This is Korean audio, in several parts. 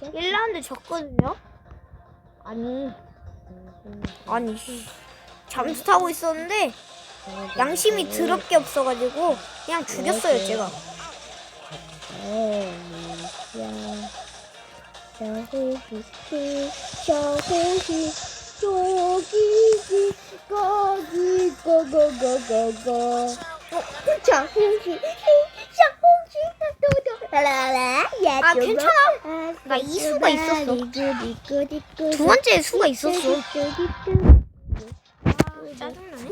1라운드 졌거든요. 아니, 아니, 씨. 잠수 타고 있었는데 양심이 더럽게 없어가지고 그냥 죽였어요 제가. 거기 고고고고고 도도 라라라 아, 괜찮아. 나 이 수가 있었어. 두 번째 수가 있었어. 아, 짜증나네.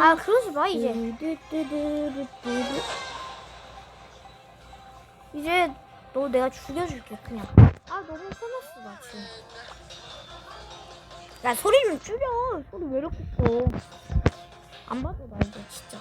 아 그러지 마 이제. 이제 너 내가 죽여줄게 그냥. 아 너무 화났어 나 지금. 야 소리 좀 줄여. 소리 왜 이렇게 커? 안 봐도 나 이제 진짜.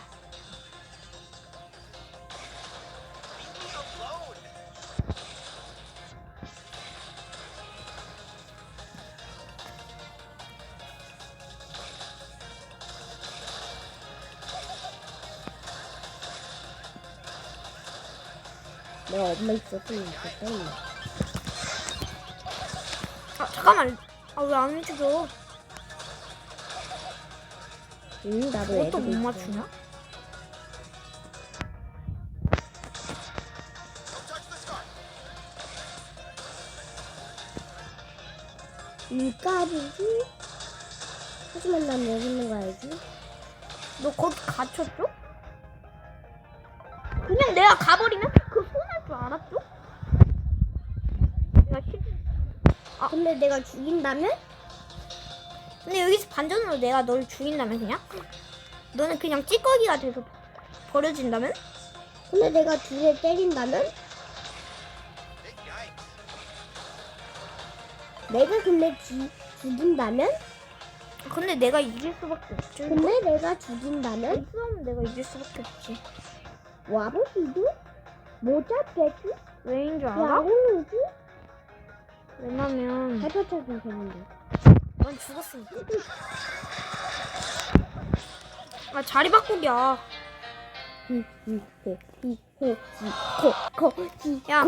엄마 있었으면 좋겠다. 아 잠깐만. 아 왜안 죽여? 응, 나도 그것도 애들 못 있어. 맞추냐? 물가보지? 하지만 난 여기 있는 거 알지? 너 거기 갇혔죠? 그냥 내가 가버리면 그 손할 줄 알았죠? 내가 실 아, 근데 내가 죽인다면? 근데 여기서 반전으로 내가 널 죽인다면 그냥? 너는 그냥 찌꺼기가 돼서 버려진다면? 근데 내가 둘에 때린다면? 내가 근데 지, 죽인다면? 근데 내가 이길 수밖에 없지. 근데 내가 죽인다면? 이 싸움은 내가 이길 수밖에 없지. 와보시도? 못 잡겠지? 왜인 줄 알아? 야구누지? 왜냐면 해파차기 했는데. 넌 죽었으니까. 아 자리 바꾸기야. 야.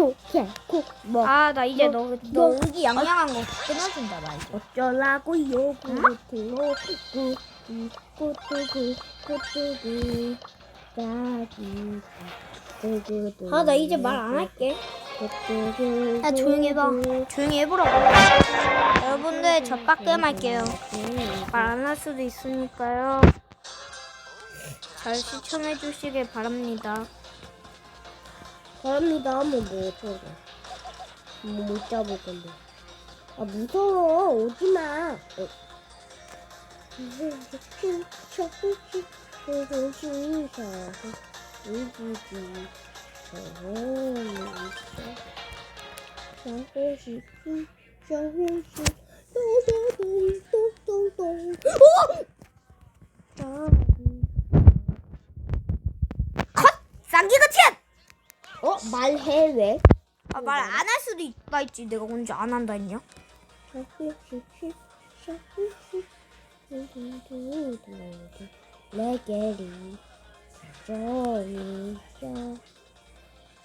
뭐아 나 이제 너너 뭐- 의기 양양한 거 끊어준다 나 이제. 어쩌라고 요구르트로 꾸꾸 꾸뚜구 꾸뚜구 짜기 꾸구두 아나 이제 말 안 할게. 야 조용히 해봐. 조용히 해보라고. 여러분들 저 빡겜 할게요. 말 안 할 수도 있으니까요. 잘 시청해 주시길 바랍니다. 바랍니다 하면 뭐 어떡해 뭐못 잡을 건데 아 무서워 오지마 어. 샤호시 샤호시 똥똥똥 똥똥똥 컷! 쌍기가 티안! 어? 말해 왜? 아, 말 안 할 수도 있다 했지. 내가 언제 안 한다 했냐? 레게리 저리자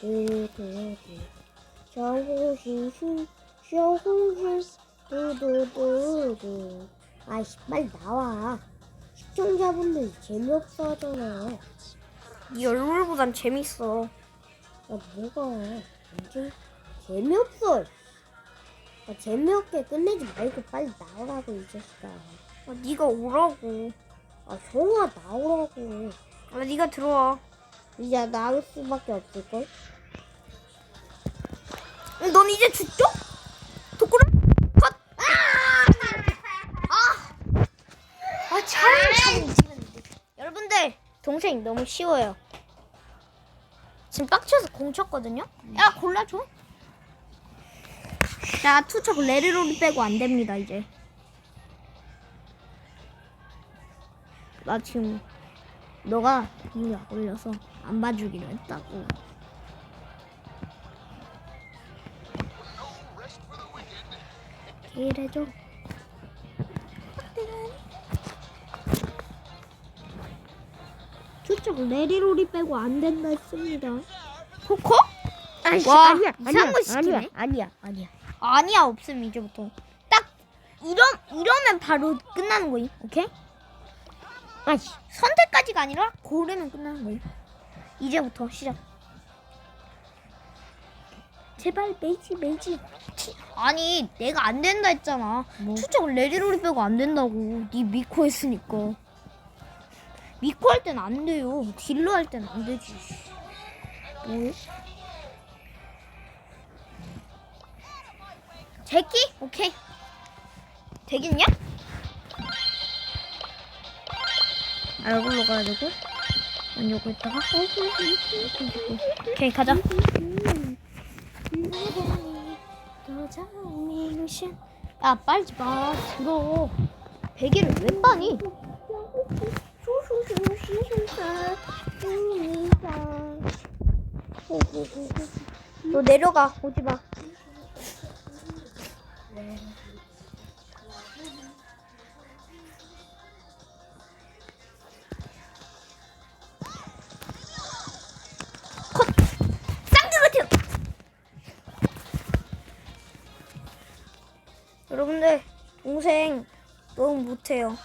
두두두 야호시 시 야호시 두두두두 아이씨 빨리 나와 시청자분들 재미없어 하잖아 네 얼굴보단 재밌어. 야 뭐가 완전 재미없어 아, 재미없게 끝내지 말고 빨리 나오라고 이 자식아 아, 네가 오라고. 아 형아 나오라고 아, 네가 들어와. 이제 나올 수밖에 없을걸? 응, 넌 이제 죽죠? 독구름? 컷! 아! 아, 참, 참. 여러분들, 동생 너무 쉬워요. 지금 빡쳐서 공 쳤거든요? 야, 골라줘. 자, 투척 레리로리 빼고 안 됩니다, 이제. 나 지금 너가 약 올려서 안 봐주기로 했다고. 이래줘. 투척 레리로리 빼고 안 된다 했습니다. 코코? 아이씨, 와, 아니야, 이상한 아니야, 거 시키네. 아니야, 아니야, 아니야. 아니야 없음 이제부터 딱 이러 이러면 바로 끝나는 거임 오케이 아이씨, 선택까지가 아니라 고르면 끝나는 거임 이제부터 시작 제발 메이지 메이지 티- 아니 내가 안 된다 했잖아. 뭐? 투척 레디로리 빼고 안 된다고. 네 미코 했으니까. 미코 할 땐 안 돼요. 딜러 할 땐 안 되지. 뭐? 제끼? 오케이. 되겠냐? 아 이걸로 가야 되고? 아니 요거 있다가? 오케이 가자 야 빨리 마 들어. 베개를 왜 빠니? 너 내려가. 오지 마. 못해요.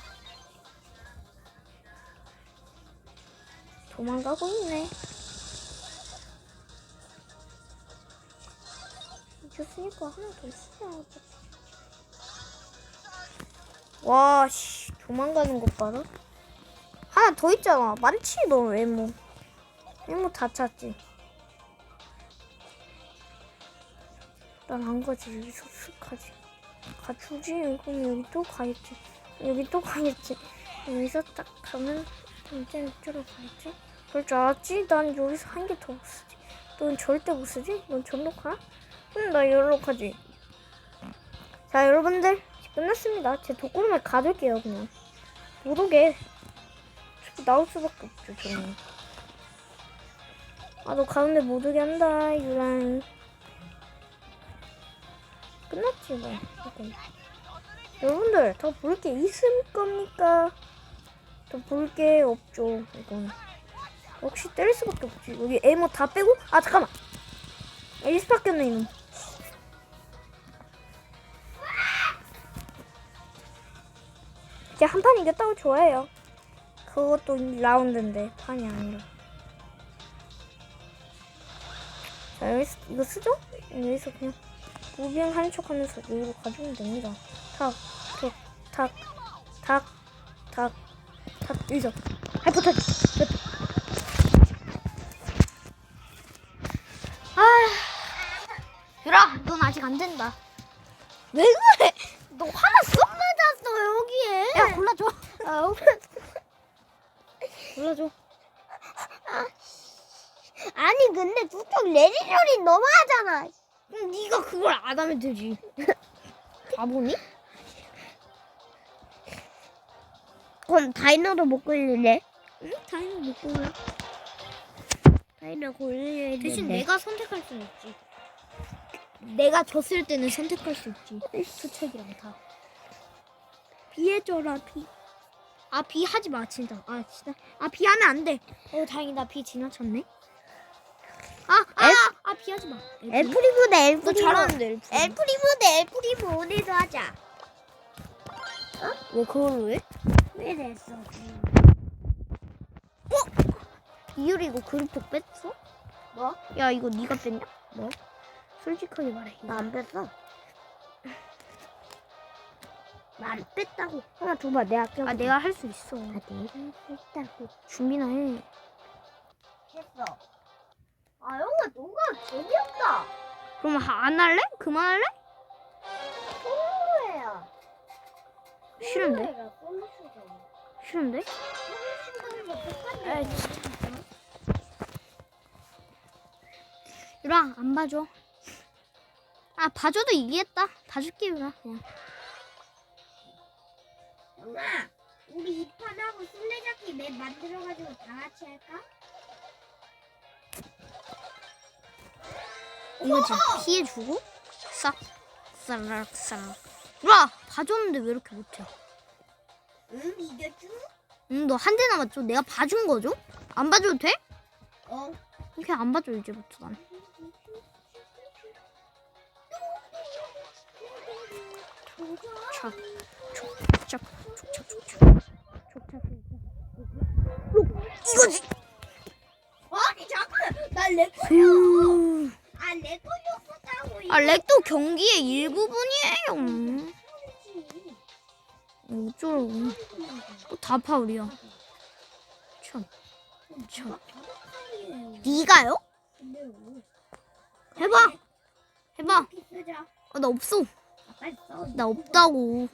도망가고 있네. 이겼으니까 하나 더 있어야 와, 씨, 도망가는 것 봐라. 하나 더 있잖아. 많지, 너 외모. 외모 다 찾지. 난 안 가지. 여기서 쓱 가지. 가주지. 그럼 여기 또 가겠지. 여기 또 가겠지. 여기서 딱 가면 이제 이쪽으로 가겠지. 줄 알았지? 난 여기서 한 개 더 못 쓰지. 넌 절대 못 쓰지? 넌 절로 가? 응, 나 여기로 가지. 자, 여러분들. 끝났습니다. 제 독구름을 가둘게요, 그냥. 못 오게. 나올 수밖에 없죠, 저는. 아, 너 가운데 못 오게 한다, 유랑. 끝났지, 뭐. 이건. 여러분들, 더 볼 게 있을 겁니까? 더 볼 게 없죠, 이건. 역시 때릴 수밖에 없지. 여기 에모 다 빼고? 아, 잠깐만. 에이스 바뀌었네, 이놈. 이제 한 판 이겼다고 좋아해요. 그것도 라운드인데 판이 아니라. 자 여기서 이거 쓰죠? 여기서 그냥 무빙 하는 척 하면서 여기로 가주면 됩니다. 탁, 탁, 탁, 탁, 탁, 탁 터치. 끝. 아, 유라, 넌 아직 안 된다. 왜 그래? 너 화났어? 맞았어 여기에. 야 골라줘. 아, 골라줘. 아니 근데 두쪽 레리롤이 너무하잖아. 그럼 네가 그걸 안 하면 되지. 바보니? 그럼 다이너도 못 걸릴래? 응? 다이너 못 골라. 다이너 했는데. 대신 내가 선택할 수 있지. 내가 졌을 때는 선택할 수 있지. 수책이랑 다. 비해줘라 비. 아, 비 하지 마, 진짜. 아, 진짜. 아, 비 하면 안 돼. 어, 다행이다. 비 지나쳤네. 아, 아, 엘- 아, 비 하지 마. 엘프리브 대너 엘프리브. 잘하는데, 엘프. 엘프리브 대 엘프리브 오늘도 하자. 왜 그걸로 해? 왜 됐어? 이율이 이거 그룹톡 뺐어? 뭐? 야, 이거 네가 뺐냐? 뭐? 솔직하게 말해. 나 안 뺐어. 나 안 뺐다고. 하나 줘봐 내가 껴. 아, 내가 할 수 있어. 아 내가 뺐다고. 준비나 해. 했어. 아 영아 너가 재미없다. 그럼 하- 안 할래? 그만할래? 솔로야. 싫은데? 싫은데? 아, 유라 안 봐줘. 아 봐줘도 이기겠다. 봐줄게 나 그냥. 영아, 우리 이 판하고 술래잡기 맵 만들어가지고 다 같이 할까? 이거 지금 피해주고 싹 싹싹 싹. 와 봐줬는데 왜 이렇게 못해? 응 이겼죠? 응너 한 대 남았죠? 내가 봐준 거죠? 안 봐줘도 돼? 어. 이렇게 안 봐줘 이제부터 난. 자, 촉착, 촉착, 촉착, 촉착, 이거지. 아니 잠깐, 나 레코야. 아 렉도 경기의 일부분이에요. 어쩌라고. 또다 파울이야. 참. 참. 네가요? 해봐. 해봐. 아, 나 없어. 아. 나 없다고.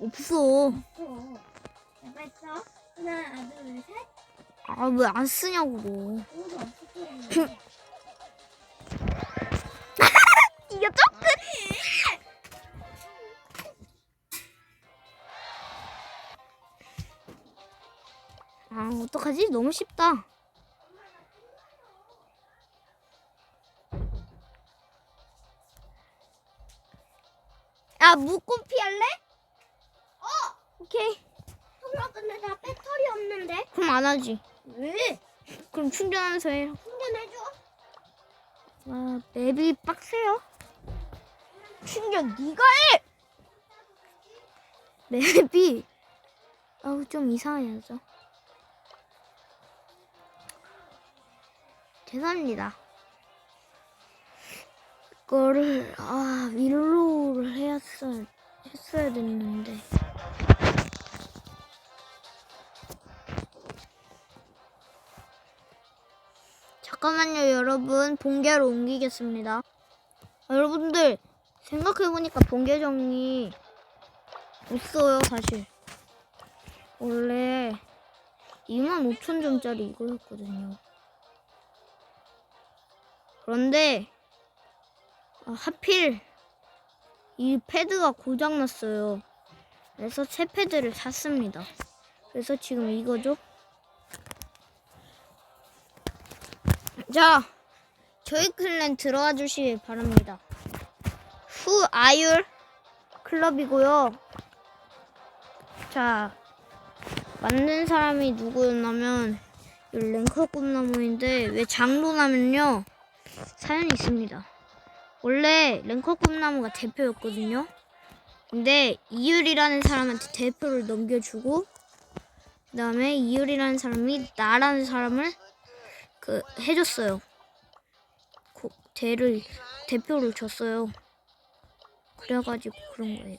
없어. 아 왜 안 쓰냐고. 없었잖아. 이겼죠? 아 어떡하지? 너무 쉽다. 아 묶고피 할래? 어! 오케이. 형아, 근데 나 배터리 없는데? 그럼 안 하지. 왜? 그럼 충전하면서 해. 충전해줘. 아 맵이 빡세요. 충전 네가 해. 맵이 아우 좀 이상해져. 죄송합니다. 이거를 아 윌로우를 해야어 했어야 됐는데. 잠깐만요, 여러분. 본계로 옮기겠습니다. 아, 여러분들 생각해보니까 본계정이 없어요, 사실. 원래 25,000점짜리 이거였거든요. 그런데 아, 하필 이 패드가 고장났어요. 그래서 새 패드를 샀습니다. 그래서 지금 이거죠. 자, 저희 클랜 들어와 주시길 바랍니다. 후 아율 클럽이고요. 자, 만든 사람이 누구였냐면 이 랭커 꿈나무인데 왜 장로나면요 사연이 있습니다. 원래 랭커 꿈나무가 대표였거든요. 근데 이율이라는 사람한테 대표를 넘겨주고 그다음에 이율이라는 사람이 나라는 사람을 그 해줬어요. 고, 대를 대표를 줬어요. 그래가지고 그런 거예요.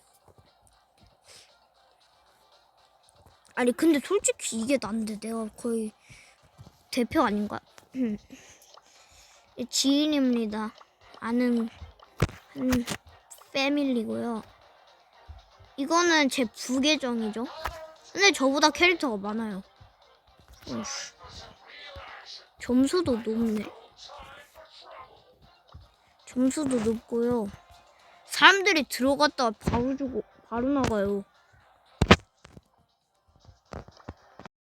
아니 근데 솔직히 이게 난데 내가 거의 대표 아닌가? 음. 지인입니다. 아는 한 패밀리고요. 이거는 제 부계정이죠. 근데 저보다 캐릭터가 많아요. 어이씨. 점수도 높네. 점수도 높고요. 사람들이 들어갔다가 바로 주고 바로 나가요.